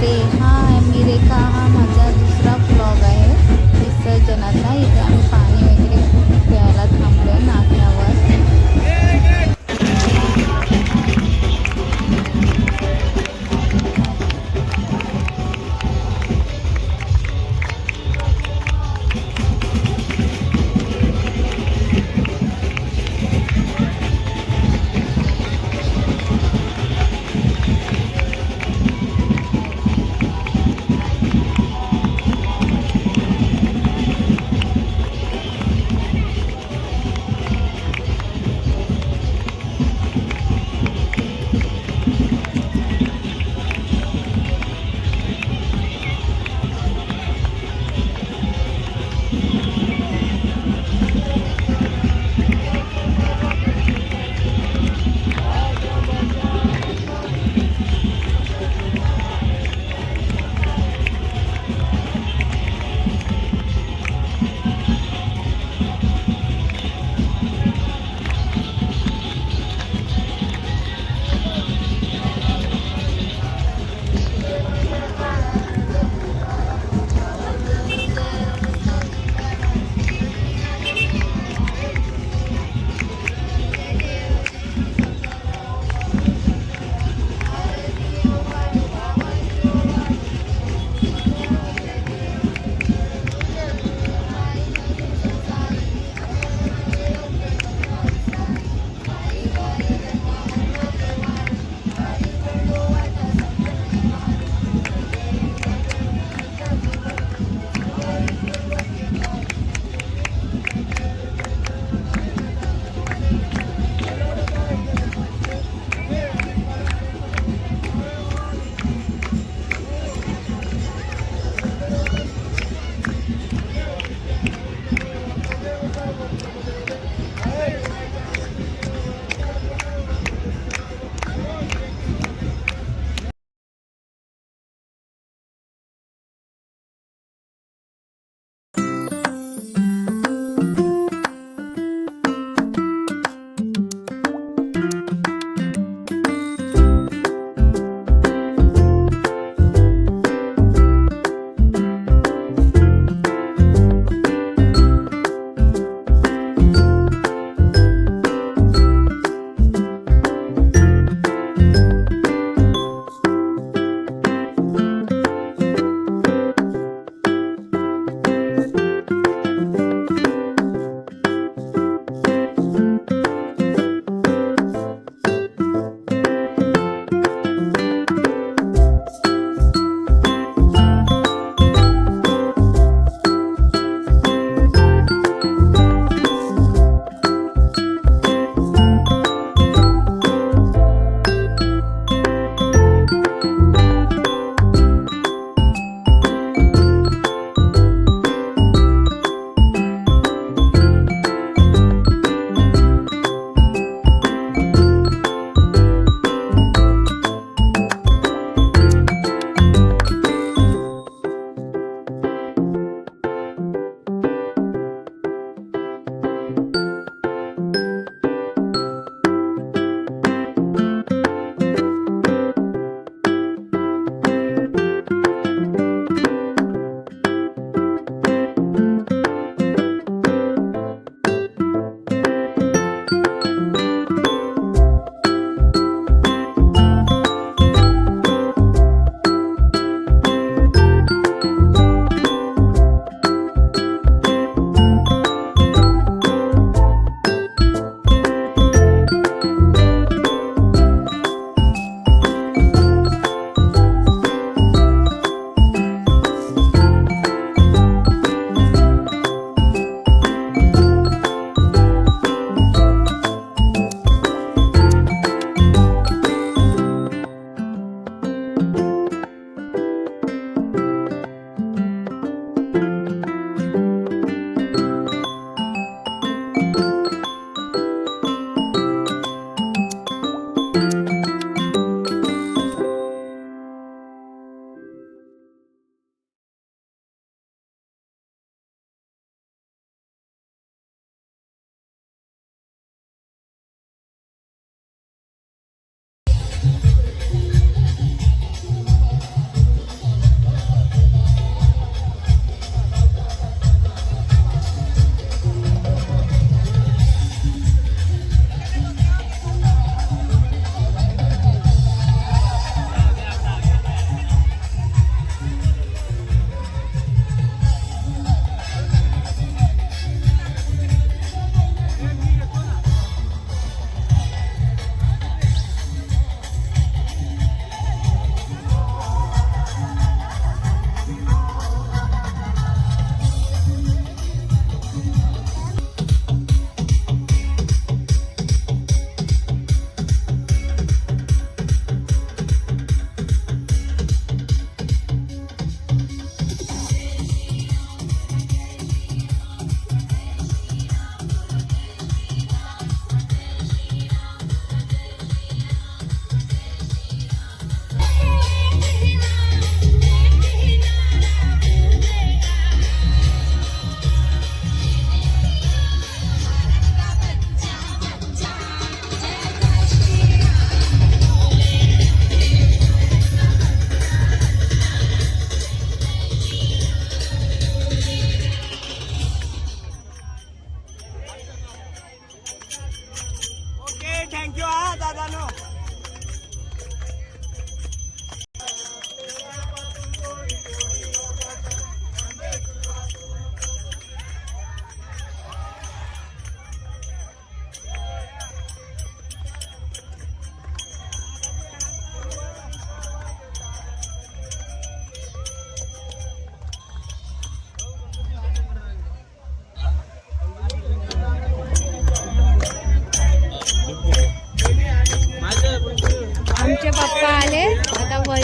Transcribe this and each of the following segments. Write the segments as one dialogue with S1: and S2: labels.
S1: नमस्ते हा मी रेखा हा माझा दुसरा ब्लॉग आहे. विसर्जनाचा इथे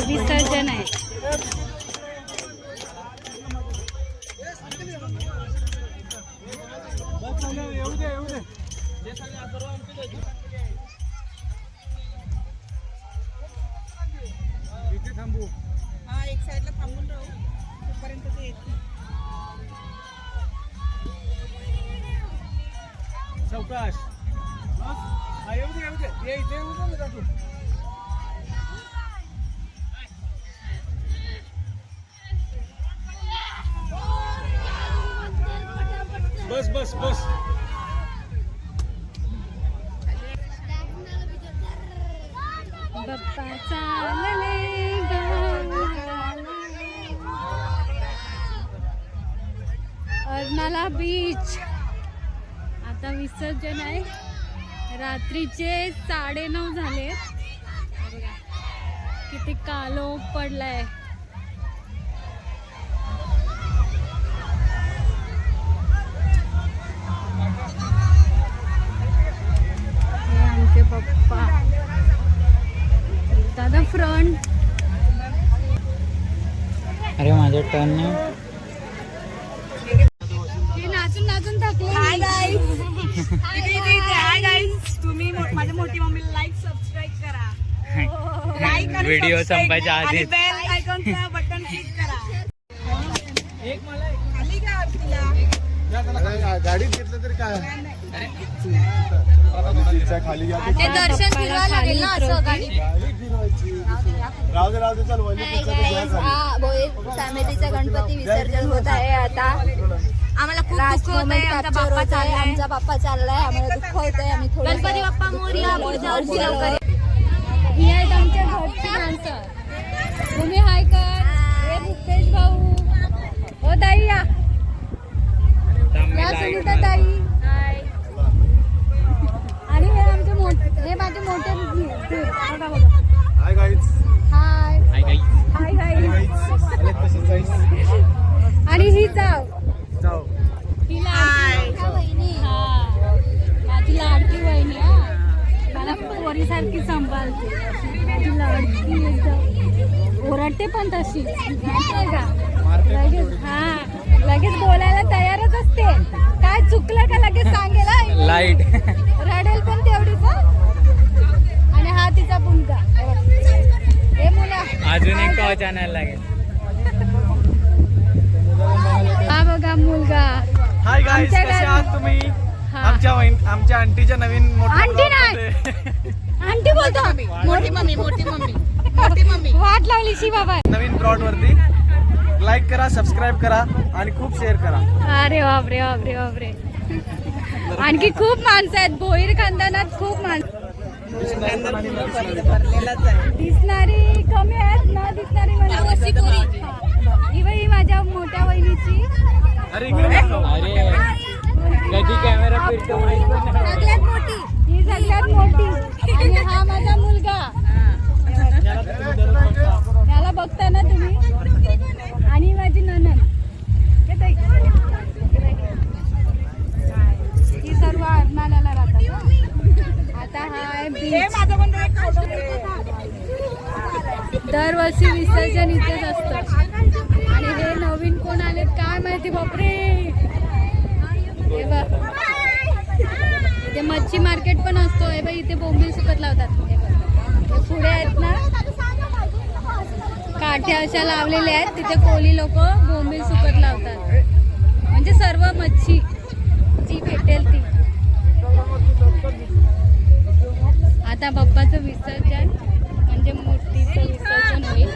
S1: विसर्जन आहे
S2: हा एक साईडला थांबून राहू तोपर्यंत ते येतील
S3: सावकाश येऊ दे येऊ दे. ये इथे येऊ दे जातो. बस बस बस.
S1: बाप्पा चालले अर्नाला बीच आता विसर्जन आहे. रात्रीचे साडेनऊ झाले. किती कालो पडलाय. आमचे पप्पा. दादा फ्रंट
S4: अरे माझं टर्न नाही.
S1: नाचून नाचून थकले
S2: हाय हाय तुम्ही माझ्या मोठी मम्मीला लाईक सबस्क्राईब करा. लाईक आणि
S4: Video
S2: subscribe
S4: संपायच्या.
S2: बेल आयकॉनचं बटन क्लिक करा. खाली का आरतीला?
S3: गाडीत घेतलं तरी काय? खाली घ्या
S1: ते दर्शन फिरवायला लागेल ना असं गाडी
S3: गाडी फिरवायची. राहू दे राहू दे चल वहिनी
S5: फॅमिलीचा गणपती विसर्जन होत आहे आता.
S2: आम्हाला खूप दुःख होत आहे आमचा बाप्पा चाललाय.
S5: आमचा बाप्पा चाललाय आम्हाला दुःख होत आहे आम्ही थोडं
S1: गणपती बाप्पा मोरया पुढच्या वर्षी लवकर ही आहेत आमच्या घरची माणसं तुम्ही हाय कर. भूपेश भाऊ. हो ताई या. या सुनीता ताई. आणि हे आमचे मोठे हे माझे मोठे
S3: हाय गाईज
S1: हाय
S4: हाय
S1: आणि ही जाव
S3: जाऊ
S1: ही लाडकी हा. माझी लाडकी वहिनी हा. मला पोरीसारखी सांभाळते. माझी लाडकी एकदम. ओरडते पण तशी. का हा. लगेच बोलायला तयारच असते. काय चुकलं का लगेच सांगेल.
S4: लाइट.
S1: रडेल पण तेवढीच. आणि हा तिचा मुलगा. हे मुला.
S4: अजून एक टॉच आणायला लागेल.
S1: हा बघा मुलगा.
S3: हाय
S1: आमच्या
S3: कसे आहात तुम्ही. आमच्या आमच्या आंटीच्या नवीन मोठ्या
S1: आंटी नाही. आंटी बोलतो.
S2: मोठी मम्मी मोठी मम्मी मोठी मम्मी.
S1: वाट लागली शी बाबा
S3: नवीन ब्लॉग वरती लाईक करा सबस्क्राईब करा आणि खूप शेअर करा.
S1: अरे बापरे बापरे बापरे. आणखी खूप माणसं आहेत. भोईर खानदानात खूप माणसं दिसणारी कमी आहेत न दिसणारी म्हणजे हा. ही माझ्या मोठ्या वहिनीची. सगळ्यात मोठी. ही सगळ्यात मोठी. आणि हा माझा मुलगा. त्याला बघता ना तुम्ही. आणि माझी ननद हे सर्व अर्नाल्याला राहतात. आता हा
S2: हे photo.
S1: दरवर्षी विसर्जन इथेच असतं. आणि हे नवीन कोण आलेत काय माहिती बापरे. हे बघ. इथे मच्छी मार्केट पण असतो. हे बघ इथे बोंबील सुकत लावतात. हे बघ. पुढे आहेत ना. काठ्या अशा लावलेल्या आहेत. तिथे कोली लोक बोंबील सुकत लावतात. म्हणजे सर्व मच्छी जी भेटेल ती. आता बाप्पाचं विसर्जन म्हणजे मूर्तीचं विसर्जन होईल.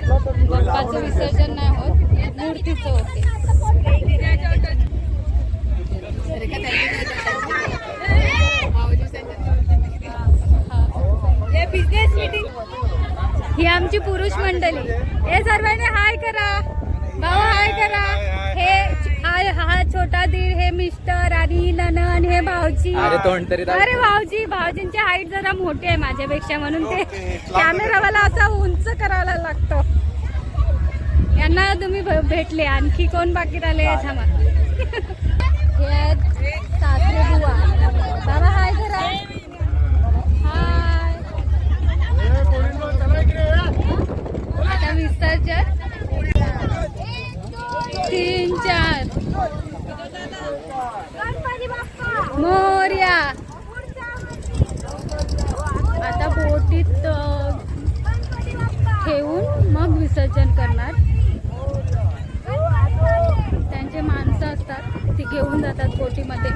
S1: बाप्पाचं विसर्जन नाही होत मूर्तीचं होते.
S2: ही
S1: आमची पुरुष मंडळी. हे सर्वांनी हाय करा. भाऊ हाय करा. हे हा हा छोटा दीर हे मिस्टर आणि ननन हे भाऊजी.
S4: अरे तोंड तरी दाखव.
S1: अरे भाऊजी भाऊजींची हाईट जरा मोठी आहे माझ्यापेक्षा म्हणून ते कॅमेरावाला असा उंच करायला लागतो. यांना तुम्ही भ- भेटले. आणखी कोण बाकी राहिले थांबा हे आहेत सासरे बुवा बाबा हाय करा हाय आता विसर्जन तीन चार. मोर्या. आता बोटीत ठेवून मग विसर्जन करणार. त्यांचे माणसं असतात ती घेऊन जातात बोटीमध्ये.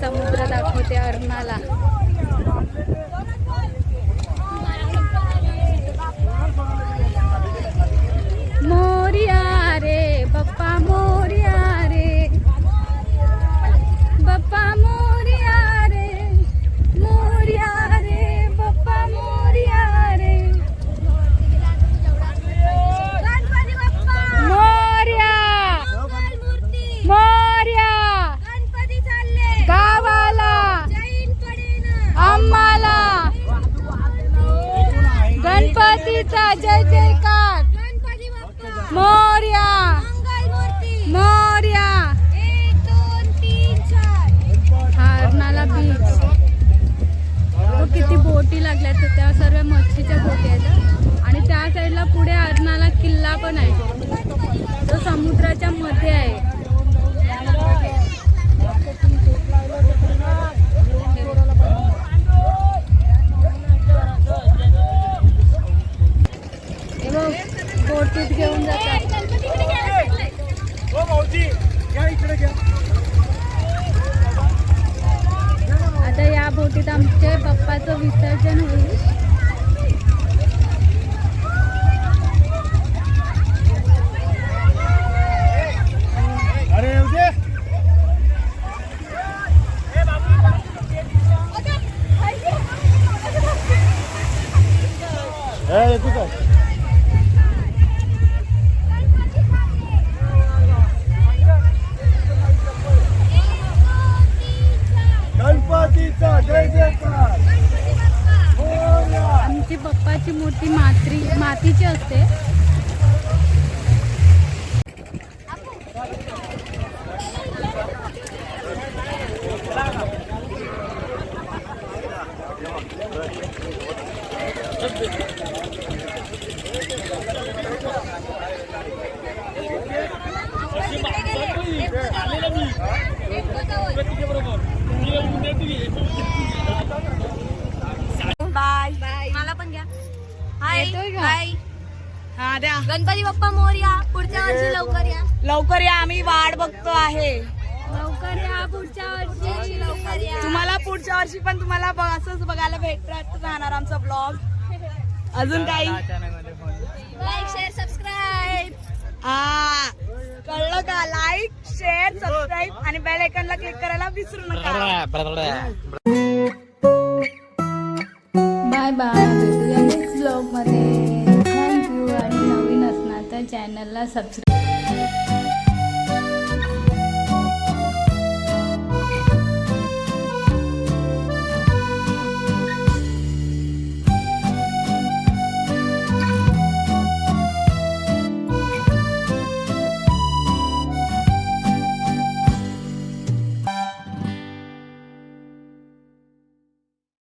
S1: समुद्र दाखवते अर्नाला आमची मूर्ती मात्री मातीची असते
S2: बाय मला पण घ्या हाय
S1: येतोय का?
S2: हाय हा द्या.
S5: गणपती बाप्पा मोर्या पुढच्या वर्षी लवकर या.
S2: लवकर या आम्ही वाट बघतो आहे.
S1: लवकर या पुढच्या वर्षी
S5: लवकर या.
S2: तुम्हाला पुढच्या वर्षी पण तुम्हाला ब- असंच बघायला भेटत राहणार आमचा ब्लॉग अजून काही?
S5: लाईक शेअर सबस्क्राईब
S2: हा. कळलं का? लाईक शेअर सबस्क्राईब आणि बेल आयकॉनला क्लिक करायला विसरू नका.
S1: बाय बाय ब्लॉगमध्ये. थँक्यू आणि नवीन असणार तर चॅनलला सबस्क्राईब